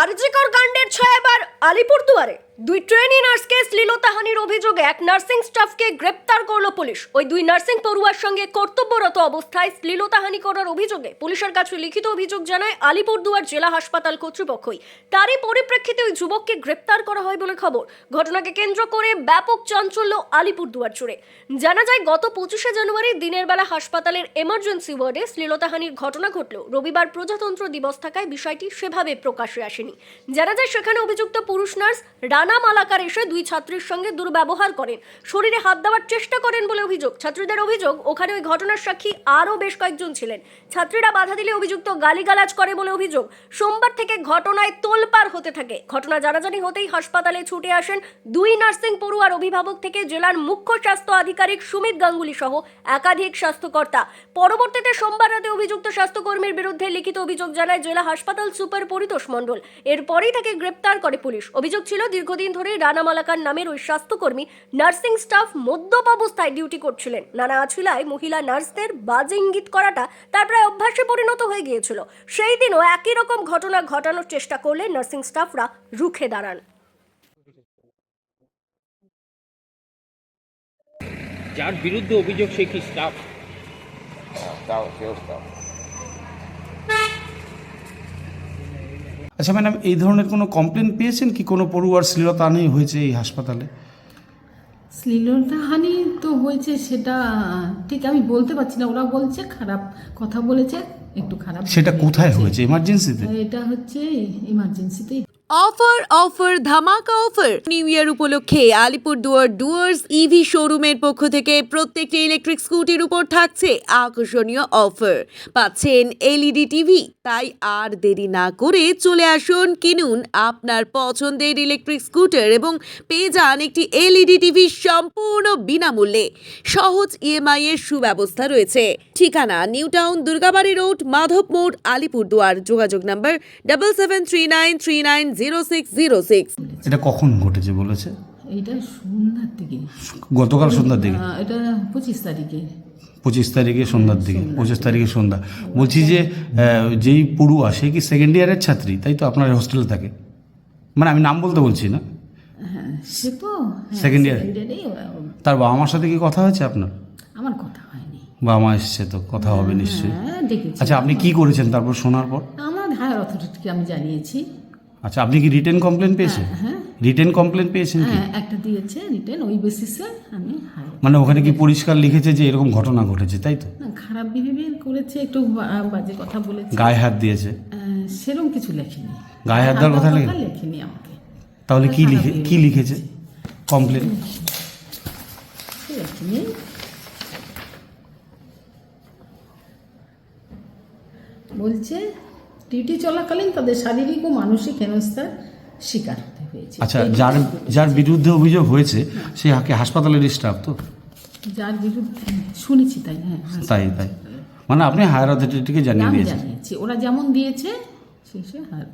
আরজিকর কাণ্ডের ছয় এবার আলিপুরদুয়ারে। দুই ট্রেনি নার্সকে শ্লীলতাহানির অভিযোগে এক নার্সিং স্টাফকে গ্রেপ্তার করল পুলিশ। ওই দুই নার্সিং পড়ুয়ার সঙ্গে কর্তব্যরত অবস্থায় শ্লীলতাহানি করার অভিযোগে পুলিশের কাছে লিখিত অভিযোগ জানায় আলিপুরদুয়ার জেলা হাসপাতাল কর্তৃপক্ষই। তারই পরিপ্রেক্ষিতে ওই যুবককে গ্রেপ্তার করা হয় বলে খবর। ঘটনাকে কেন্দ্র করে ব্যাপক চাঞ্চল্য আলিপুরদুয়ার জুড়ে। জানা যায়, গত পঁচিশে জানুয়ারি দিনের বেলা হাসপাতালের এমার্জেন্সি ওয়ার্ডে শ্লীলতাহানির ঘটনা ঘটলেও রবিবার প্রজাতন্ত্র দিবস থাকায় বিষয়টি সেভাবে প্রকাশ্যে আসেনি। জানা যায়, সেখানে অভিযুক্ত পুরুষ নার্স রানা মালাকার এসে দুই ছাত্রীর সঙ্গে দুর্ব্যবহার করেন। শরীরে হাত দেওয়ার চেষ্টা করেন বলে অভিযোগ। ছাত্রীদের অভিযোগ, ওখানে ওই ঘটনার সাক্ষী আরও বেশ কয়েকজন ছিলেন। ছাত্রীরা বাধা দিলে অভিযুক্ত গালিগালাজ করে বলে অভিযোগ, সোমবার থেকে ঘটনায় তোলপাড় হতে থাকে। ঘটনা জানাজানি হতেই হাসপাতালে ছুটে আসেন দুই নার্সিং পড়ুয়ার অভিভাবক থেকে জেলার মুখ্য স্বাস্থ্য আধিকারিক সুমিত গাঙ্গুলি সহ একাধিক স্বাস্থ্যকর্তা। পরবর্তীতে সোমবার রাতে অভিযুক্ত স্বাস্থ্যকর্মীর বিরুদ্ধে লিখিত অভিযোগ জানায় জেলা হাসপাতাল সুপার পরিতোষ মণ্ডল। এরপরেই তাকে গ্রেপ্তার করে পুলিশ। অভিযোগ ছিল দীর্ঘদিন ধরে রানা মালাকার নামের ওই স্বাস্থ্যকর্মী নার্সিং স্টাফ মদ্যপ অবস্থায় ডিউটি করছিলেন। নানা আছুলায় মহিলা নার্সদের বাজে ইঙ্গিত করাটা তার প্রায় অভ্যাসে পরিণত হয়ে গিয়েছিল। সেই দিনও একই রকম ঘটনা ঘটানোর চেষ্টা করলে নার্সিং স্টাফরা রুখে দাঁড়ান। যার বিরুদ্ধে অভিযোগ সে কি স্টাফ? তাও সেও তাও আচ্ছা ম্যাডাম এই ধরনের কোনো কমপ্লেন পেয়েছেন কি? কোনো পড়ুয়ার শ্লীলতাহানি হয়েছে এই হাসপাতালে? শ্লীলতাহানি তো হয়েছে সেটা ঠিক আমি বলতে পারছি না। ওরা বলছে খারাপ কথা বলেছে একটু খারাপ সেটা কোথায় হয়েছে? এমার্জেন্সিতে এটা হচ্ছে ইমার্জেন্সিতেই অফার অফার ধামাকা অফার নিউ ইয়ার উপলক্ষে আলিপুরদুয়ার ডুয়ার্স ইভি শোরুমের পক্ষ থেকে প্রত্যেকটি ইলেকট্রিক স্কুটির উপর থাকছে আকর্ষণীয় অফার পাচ্ছেন এলইডি টিভি তাই আর দেরি না করে চলে আসুন কিনুন আপনার পছন্দের ইলেকট্রিক স্কুটার এবং পেয়ে যান একটি এলইডি টিভি সম্পূর্ণ বিনামূল্যে। সহজ ইএমআই এর সুব্যবস্থা রয়েছে। ঠিকানা new town Durgabari road Madhab মোড় আলিপুরদুয়ার যোগাযোগ number double seven three nine three nine zero six zero six. এটা কখন ঘটেছে বলেছে? এইটা সন্ধ্যার দিকে। গতকাল সন্ধ্যার দিকে? এটা পঁচিশ তারিখে। পঁচিশ তারিখে সন্ধ্যার দিকে পঁচিশ তারিখে সন্ধ্যা। বলছি যে যেই পড়ুয়া সে কি সেকেন্ড ইয়ারের ছাত্রী? তাই তো আপনার হোস্টেলে থাকে। মানে আমি নাম বলতে বলছি না? হ্যাঁ সে তো হ্যাঁ, আহ, তার বাবা মার সাথে কি কথা হয়েছে আপনার? আমার কথা হয়নি। বাবা মা এসছে তো কথা হবে নিশ্চয়ই। হ্যাঁ আচ্ছা আপনি কি করেছেন তারপর শোনার পর? আমার হায়ার অথরিটিকে আমি জানিয়েছি। আচ্ছা আপনি কি রিটেন কমপ্লেন পেয়েছেন? হ্যাঁ। রিটেন কমপ্লেন পেয়েছেন কি? হ্যাঁ একটা দিয়েছে রিটেন ওই বেসিসে আমি মানে ওখানে কি পরিষ্কার লিখেছে যে এরকম ঘটনা ঘটেছে তাই তো? না, খারাপ বিহেভিয়ার করেছে একটু বাজে কথা বলেছে। গায়ে হাত দিয়েছে? সেরকম কিছু লেখেনি। গায়ে হাত দেওয়ার কথা লেখেনি? আমাকে। তাহলে কি লিখে কি লিখেছে? কমপ্লেন লেখেনি। বলছে ডিউটি চলাকালীন তাদের শারীরিক ও মানসিক হেনস্থার শিকার হতে হয়েছে। আচ্ছা যার যার বিরুদ্ধে অভিযোগ হয়েছে সে হাকে হাসপাতালের স্টাফ তো? যার বিরুদ্ধে শুনেছি তাই হ্যাঁ হ্যাঁ। তাই তাই। মানে আপনি হায়ার অথরিটিকে জানিয়ে দিয়েছেন। ওরা যেমন দিয়েছে সে সে হায়ার